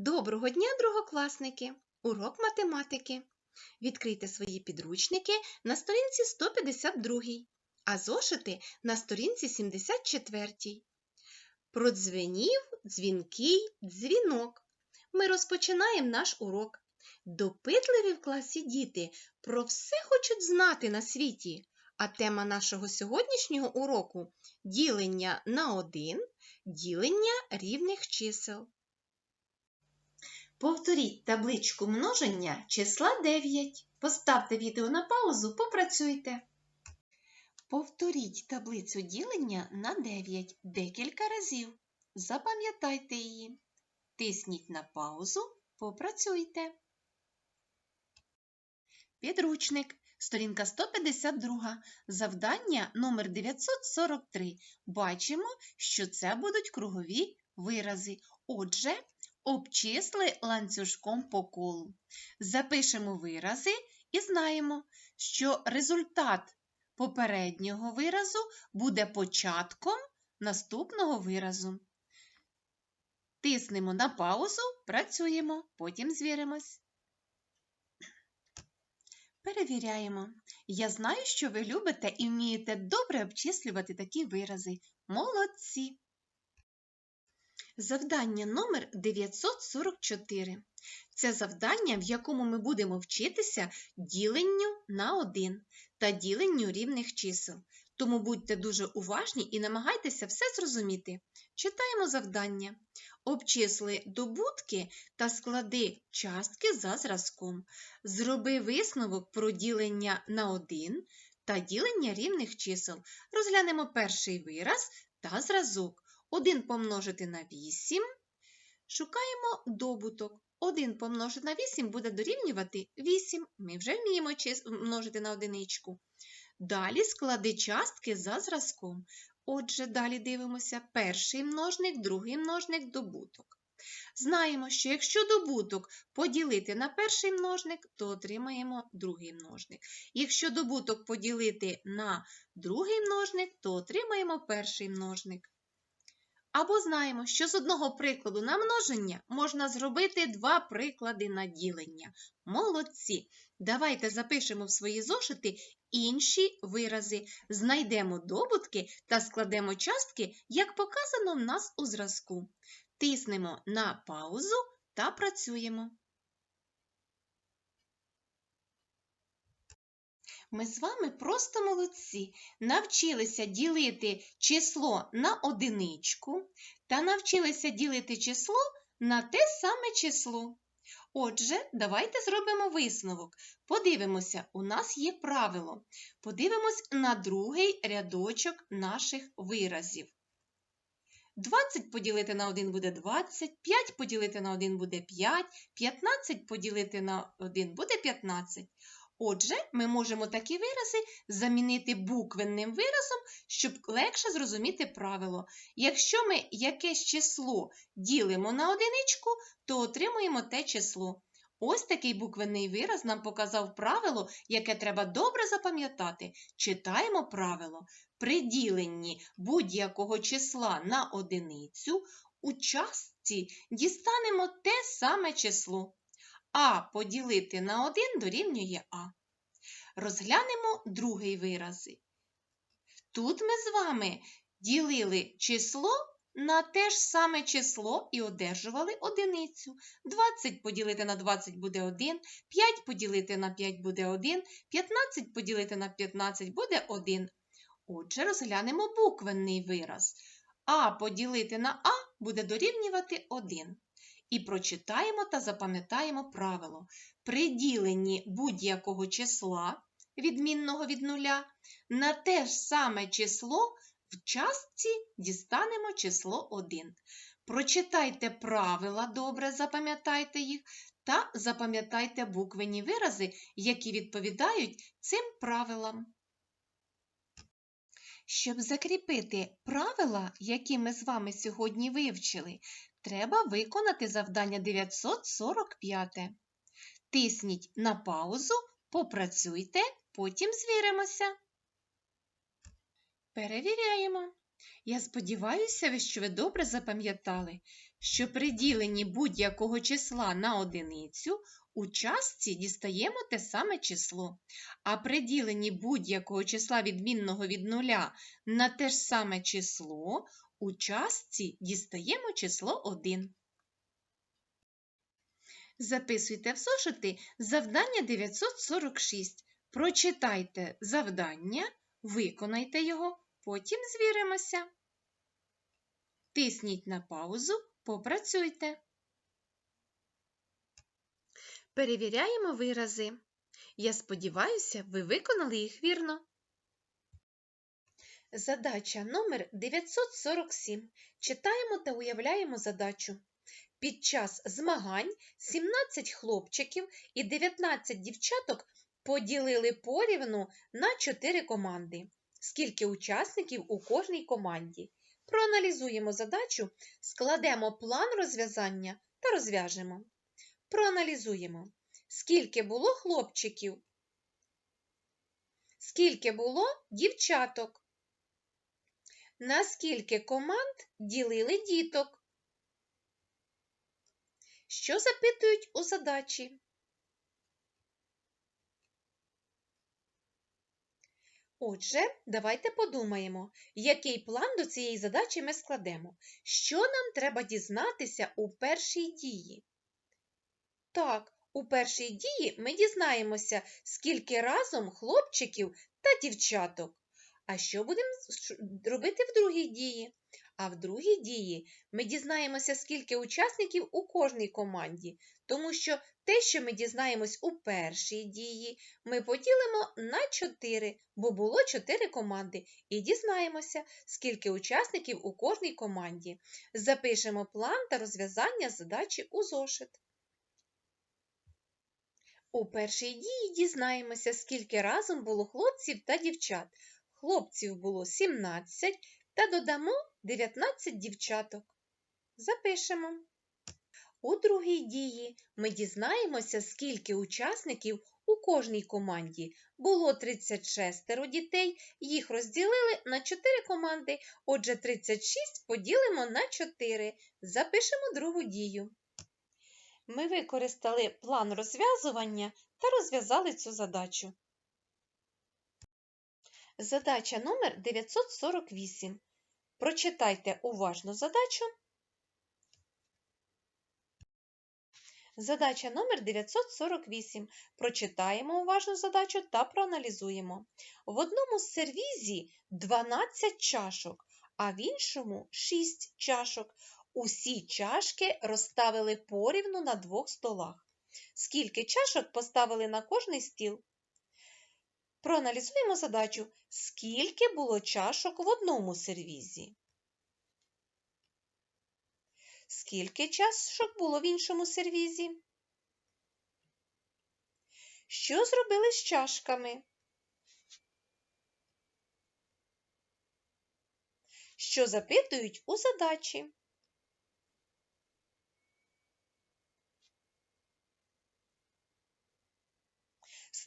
Доброго дня, другокласники! Урок математики. Відкрийте свої підручники на сторінці 152, а зошити на сторінці 74. Продзвенів дзвінкий дзвінок. Ми розпочинаємо наш урок. Допитливі в класі діти про все хочуть знати на світі. А тема нашого сьогоднішнього уроку ділення на один, ділення рівних чисел. Повторіть табличку множення числа 9. Поставте відео на паузу, попрацюйте. Повторіть таблицю ділення на 9 декілька разів. Запам'ятайте її. Тисніть на паузу, попрацюйте. Підручник. Сторінка 152. Завдання номер 943. Бачимо, що це будуть кругові вирази. Отже, обчисли ланцюжком по колу. Запишемо вирази і знаємо, що результат попереднього виразу буде початком наступного виразу. Тиснемо на паузу, працюємо, потім звіримось. Перевіряємо. Я знаю, що ви любите і вмієте добре обчислювати такі вирази. Молодці! Завдання номер 944. Це завдання, в якому ми будемо вчитися діленню на 1 та діленню рівних чисел. Тому будьте дуже уважні і намагайтеся все зрозуміти. Читаємо завдання. Обчисли добутки та склади частки за зразком. Зроби висновок про ділення на 1 та ділення рівних чисел. Розглянемо перший вираз та зразок. 1 помножити на 8. Шукаємо добуток. 1 помножити на 8 буде дорівнювати 8. Ми вже вміємо множити на одиничку. Далі склади частки за зразком. Отже, далі дивимося перший множник, другий множник, добуток. Знаємо, що якщо добуток поділити на перший множник, то отримаємо другий множник. Якщо добуток поділити на другий множник, то отримаємо перший множник. Або знаємо, що з одного прикладу на множення можна зробити два приклади на ділення. Молодці! Давайте запишемо в свої зошити інші вирази, знайдемо добутки та складемо частки, як показано в нас у зразку. Тиснемо на паузу та працюємо. Ми з вами просто молодці. Навчилися ділити число на одиничку та навчилися ділити число на те саме число. Отже, давайте зробимо висновок. Подивимося, у нас є правило. Подивимось на другий рядочок наших виразів. 20 поділити на 1 буде 20, 5 поділити на 1 буде 5, 15 поділити на 1 буде 15. Отже, ми можемо такі вирази замінити буквенним виразом, щоб легше зрозуміти правило. Якщо ми якесь число ділимо на одиничку, то отримуємо те число. Ось такий буквенний вираз нам показав правило, яке треба добре запам'ятати. Читаємо правило. При діленні будь-якого числа на одиницю у частці дістанемо те саме число. А поділити на 1 дорівнює А. Розглянемо другий вираз. Тут ми з вами ділили число на те ж саме число і одержували одиницю. 20 поділити на 20 буде 1, 5 поділити на 5 буде 1, 15 поділити на 15 буде 1. Отже, розглянемо буквенний вираз. А поділити на А буде дорівнювати 1. І прочитаємо та запам'ятаємо правило. При діленні будь-якого числа, відмінного від нуля, на те ж саме число в частці дістанемо число 1. Прочитайте правила, добре запам'ятайте їх, та запам'ятайте буквені вирази, які відповідають цим правилам. Щоб закріпити правила, які ми з вами сьогодні вивчили, треба виконати завдання 945. Тисніть на паузу, попрацюйте, потім звіримося. Перевіряємо. Я сподіваюся, що ви добре запам'ятали. що при діленні будь-якого числа на одиницю у частці дістаємо те саме число, а при діленні будь-якого числа відмінного від нуля на те ж саме число у частці дістаємо число 1. Записуйте в зошити завдання 946. Прочитайте завдання, виконайте його, потім звіримося. Тисніть на паузу, попрацюйте. Перевіряємо вирази. Я сподіваюся, ви виконали їх вірно. Задача номер 947. Читаємо та уявляємо задачу. Під час змагань 17 хлопчиків і 19 дівчаток поділили порівну на 4 команди. Скільки учасників у кожній команді? Проаналізуємо задачу, складемо план розв'язання та розв'яжемо. Проаналізуємо. Скільки було хлопчиків? Скільки було дівчаток? На скільки команд ділили діток? Що запитують у задачі? Отже, давайте подумаємо, який план до цієї задачі ми складемо. Що нам треба дізнатися у першій дії? Так, у першій дії ми дізнаємося, скільки разом хлопчиків та дівчаток. А що будемо робити в другій дії? А в другій дії ми дізнаємося, скільки учасників у кожній команді, тому що те, що ми дізнаємось у першій дії, ми поділимо на 4, бо було 4 команди, і дізнаємося, скільки учасників у кожній команді. Запишемо план та розв'язання задачі у зошит. У першій дії дізнаємося, скільки разом було хлопців та дівчат. Хлопців було 17 та додамо 19 дівчаток. Запишемо. У другій дії ми дізнаємося, скільки учасників у кожній команді. Було 36 дітей, їх розділили на 4 команди, отже 36 поділимо на 4. Запишемо другу дію. Ми використали план розв'язування та розв'язали цю задачу. Задача номер 948. Прочитайте уважно задачу. Задача номер 948. Прочитаємо уважно задачу та проаналізуємо. В одному сервізі 12 чашок, а в іншому 6 чашок. Усі чашки розставили порівну на двох столах. Скільки чашок поставили на кожний стіл? Проаналізуємо задачу, скільки було чашок в одному сервізі. Скільки чашок було в іншому сервізі? Що зробили з чашками? Що запитують у задачі?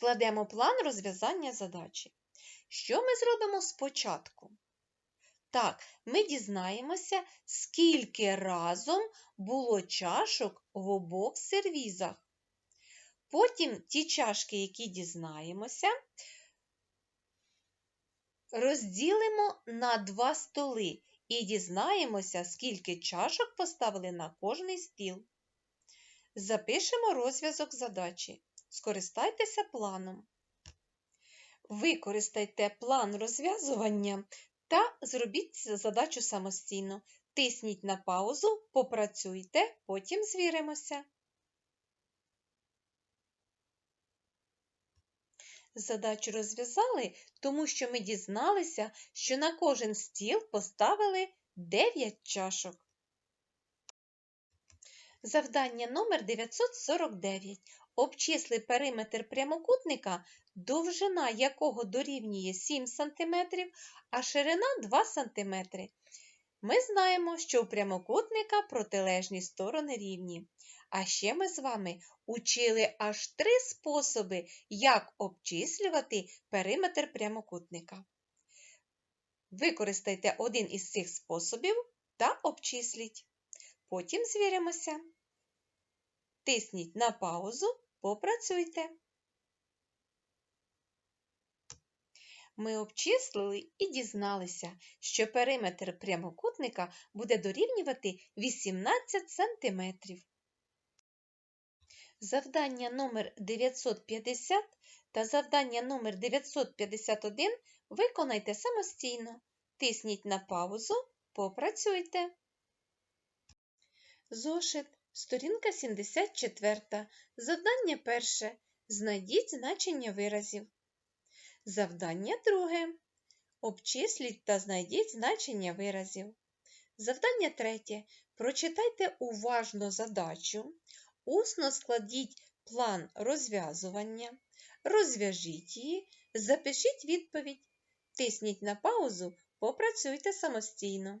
Складемо план розв'язання задачі. Що ми зробимо спочатку? Так, ми дізнаємося, скільки разом було чашок в обох сервізах. Потім ті чашки, які дізнаємося, розділимо на два столи і дізнаємося, скільки чашок поставили на кожний стіл. Запишемо розв'язок задачі. Скористайтеся планом. Використайте план розв'язування та зробіть задачу самостійно. Тисніть на паузу, попрацюйте, потім звіримося. Задачу розв'язали, тому що ми дізналися, що на кожен стіл поставили 9 чашок. Завдання номер 949. Обчисли периметр прямокутника, довжина якого дорівнює 7 см, а ширина 2 см. Ми знаємо, що у прямокутника протилежні сторони рівні. А ще ми з вами учили аж три способи, як обчислювати периметр прямокутника. Використайте один із цих способів та обчисліть. Потім звіримося. Тисніть на паузу, попрацюйте. Ми обчислили і дізналися, що периметр прямокутника буде дорівнювати 18 см. Завдання номер 950 та завдання номер 951 виконайте самостійно. Тисніть на паузу, попрацюйте. Зошит, сторінка 74. Завдання перше. Знайдіть значення виразів. Завдання друге. Обчисліть та знайдіть значення виразів. Завдання третє. Прочитайте уважно задачу. Усно складіть план розв'язування. Розв'яжіть її, запишіть відповідь. Тисніть на паузу, попрацюйте самостійно.